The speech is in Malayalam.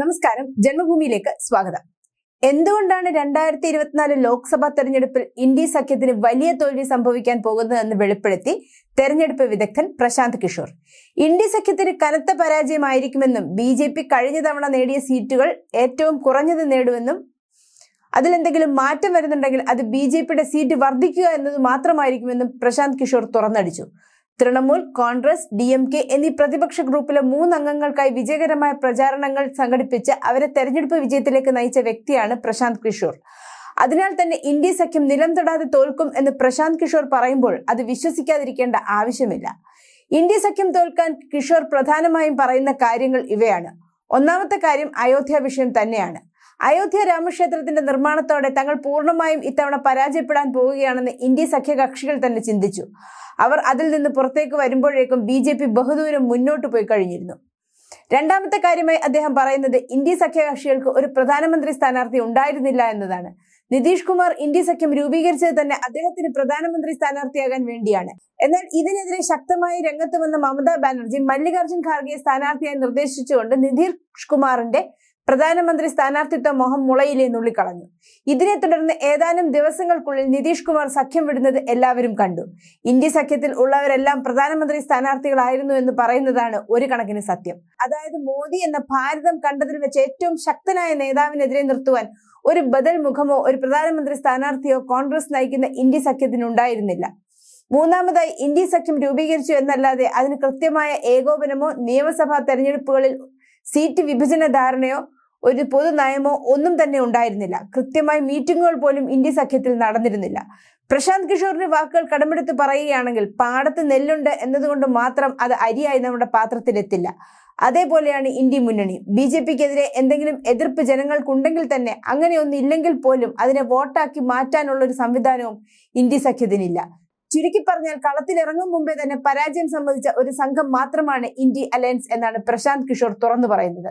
നമസ്കാരം. ജന്മഭൂമിയിലേക്ക് സ്വാഗതം. എന്തുകൊണ്ടാണ് രണ്ടായിരത്തി ഇരുപത്തിനാല് ലോക്സഭാ തെരഞ്ഞെടുപ്പിൽ ഇന്ത്യ സഖ്യത്തിന് വലിയ തോൽവി സംഭവിക്കാൻ പോകുന്നതെന്ന് വെളിപ്പെടുത്തി തെരഞ്ഞെടുപ്പ് വിദഗ്ധൻ പ്രശാന്ത് കിഷോർ. ഇന്ത്യ സഖ്യത്തിന് കനത്ത പരാജയമായിരിക്കുമെന്നും ബി ജെ പി കഴിഞ്ഞ തവണ നേടിയ സീറ്റുകൾ ഏറ്റവും കുറഞ്ഞത് നേടുമെന്നും അതിലെന്തെങ്കിലും മാറ്റം വരുന്നുണ്ടെങ്കിൽ അത് ബി ജെ പിയുടെ സീറ്റ് വർദ്ധിക്കുക എന്നത് മാത്രമായിരിക്കുമെന്നും Prashant Kishor തുറന്നടിച്ചു. Trinamool Congress D M K എന്നീ പ്രതിപക്ഷ ഗ്രൂപ്പിലെ മൂന്നംഗങ്ങൾക്കായി വിജയകരമായ പ്രചാരണങ്ങൾ സംഘടിപ്പിച്ച് അവരെ തെരഞ്ഞെടുപ്പ് വിജയത്തിലേക്ക് നയിച്ച വ്യക്തിയാണ് പ്രശാന്ത് കിഷോർ. അതിനാൽ തന്നെ ഇന്ത്യ സഖ്യം നിലം തൊടാതെ തോൽക്കും എന്ന് പ്രശാന്ത് കിഷോർ പറയുമ്പോൾ അത് വിശ്വസിക്കാതിരിക്കേണ്ട ആവശ്യമില്ല. ഇന്ത്യ സഖ്യം തോൽക്കാൻ കിഷോർ പ്രധാനമായും പറയുന്ന കാര്യങ്ങൾ ഇവയാണ്. ഒന്നാമത്തെ കാര്യം അയോധ്യ വിഷയം തന്നെയാണ്. അയോധ്യ രാമക്ഷേത്രത്തിന്റെ നിർമ്മാണത്തോടെ തങ്ങൾ പൂർണമായും ഇത്തവണ പരാജയപ്പെടാൻ പോവുകയാണെന്ന് ഇന്ത്യ സഖ്യകക്ഷികൾ തന്നെ ചിന്തിച്ചു. അവർ അതിൽ നിന്ന് പുറത്തേക്ക് വരുമ്പോഴേക്കും ബി ജെ പി ബഹുദൂരം മുന്നോട്ട് പോയി കഴിഞ്ഞിരുന്നു. രണ്ടാമത്തെ കാര്യമായി അദ്ദേഹം പറയുന്നത് ഇന്ത്യ സഖ്യകക്ഷികൾക്ക് ഒരു പ്രധാനമന്ത്രി സ്ഥാനാർത്ഥി ഉണ്ടായിരുന്നില്ല എന്നതാണ്. നിതീഷ് കുമാർ ഇന്ത്യ സഖ്യം രൂപീകരിച്ചത് തന്നെ അദ്ദേഹത്തിന് പ്രധാനമന്ത്രി സ്ഥാനാർത്ഥിയാകാൻ വേണ്ടിയാണ്. എന്നാൽ ഇതിനെതിരെ ശക്തമായി രംഗത്ത് വന്ന മമതാ ബാനർജി മല്ലികാർജുൻ ഖാർഗെ സ്ഥാനാർത്ഥിയായി നിർദ്ദേശിച്ചുകൊണ്ട് നിതീഷ് കുമാറിന്റെ പ്രധാനമന്ത്രി സ്ഥാനാർത്ഥിത്വ മോഹം മുളയിലെ നുള്ളിക്കളഞ്ഞു. ഇതിനെ തുടർന്ന് ഏതാനും ദിവസങ്ങൾക്കുള്ളിൽ നിതീഷ് കുമാർ സഖ്യം വിടുന്നത് എല്ലാവരും കണ്ടു. ഇന്ത്യ സഖ്യത്തിൽ ഉള്ളവരെല്ലാം പ്രധാനമന്ത്രി സ്ഥാനാർത്ഥികളായിരുന്നു എന്ന് പറയുന്നതാണ് ഒരു കണക്കിന് സത്യം. അതായത് മോദി എന്ന ഭാരതം കണ്ടതിൽ വെച്ച് ഏറ്റവും ശക്തനായ നേതാവിനെതിരെ നിർത്തുവാൻ ഒരു ബദൽ മുഖമോ ഒരു പ്രധാനമന്ത്രി സ്ഥാനാർത്ഥിയോ കോൺഗ്രസ് നയിക്കുന്ന ഇന്ത്യ സഖ്യത്തിനുണ്ടായിരുന്നില്ല മൂന്നാമതായി ഇന്ത്യ സഖ്യം രൂപീകരിച്ചു എന്നല്ലാതെ അതിന് കൃത്യമായ ഏകോപനമോ നിയമസഭാ തെരഞ്ഞെടുപ്പുകളിൽ സീറ്റ് വിഭജന ധാരണയോ ഒരു പൊതു നയമോ ഒന്നും തന്നെ ഉണ്ടായിരുന്നില്ല. കൃത്യമായി മീറ്റിങ്ങുകൾ പോലും ഇന്ത്യ സഖ്യത്തിൽ നടന്നിരുന്നില്ല. പ്രശാന്ത് കിഷോറിന്റെ വാക്കുകൾ കടമെടുത്ത് പറയുകയാണെങ്കിൽ പാടത്ത് നെല്ലുണ്ട് എന്നതുകൊണ്ട് മാത്രം അത് അരിയായി നമ്മുടെ പാത്രത്തിലെത്തില്ല. അതേപോലെയാണ് ഇന്ത്യ മുന്നണി. ബി ജെ പിക്കെതിരെ എന്തെങ്കിലും എതിർപ്പ് ജനങ്ങൾക്കുണ്ടെങ്കിൽ തന്നെ അങ്ങനെയൊന്നും ഇല്ലെങ്കിൽ പോലും അതിനെ വോട്ടാക്കി മാറ്റാനുള്ള ഒരു സംവിധാനവും ഇന്ത്യ സഖ്യത്തിനില്ല. ചുരുക്കി പറഞ്ഞാൽ കളത്തിലിറങ്ങും മുമ്പേ തന്നെ പരാജയം സംബന്ധിച്ച ഒരു സംഘം മാത്രമാണ് ഇന്ത്യ അലയൻസ് എന്നാണ് പ്രശാന്ത് കിഷോർ തുറന്നു പറയുന്നത്.